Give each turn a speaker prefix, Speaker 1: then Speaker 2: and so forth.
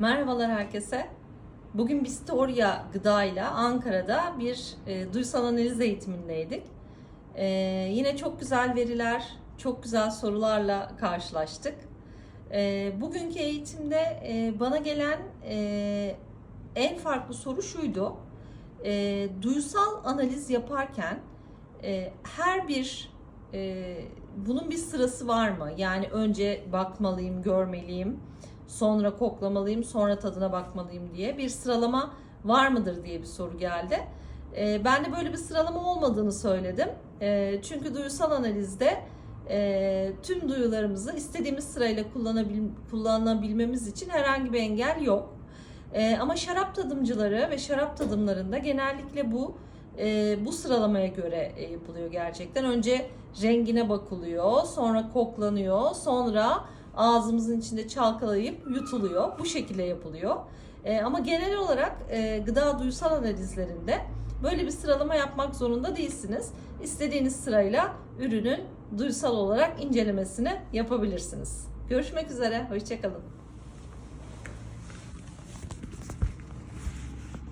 Speaker 1: Merhabalar herkese. Bugün Bistoria Gıda ile Ankara'da bir e, duysal analiz eğitimindeydik. E, yine çok güzel veriler, çok güzel sorularla karşılaştık. E, bugünkü eğitimde e, bana gelen e, en farklı soru şuydu. E, duysal analiz yaparken e, her bir e, bunun bir sırası var mı? Yani önce bakmalıyım, görmeliyim, sonra koklamalıyım, sonra tadına bakmalıyım diye bir sıralama var mıdır diye bir soru geldi. E, ben de böyle bir sıralama olmadığını söyledim. E, çünkü duysal analizde e, tüm duyularımızı istediğimiz sırayla kullanabil, kullanabilmemiz için herhangi bir engel yok. E, ama şarap tadımcıları ve şarap tadımlarında genellikle bu e, bu sıralamaya göre e, yapılıyor gerçekten. Önce rengine bakılıyor, sonra koklanıyor, sonra ağzımızın içinde çalkalayıp yutuluyor. Bu şekilde yapılıyor. E, ama genel olarak e, gıda duysal analizlerinde böyle bir sıralama yapmak zorunda değilsiniz. İstediğiniz sırayla ürünün duysal olarak incelemesini yapabilirsiniz. Görüşmek üzere, hoşçakalın.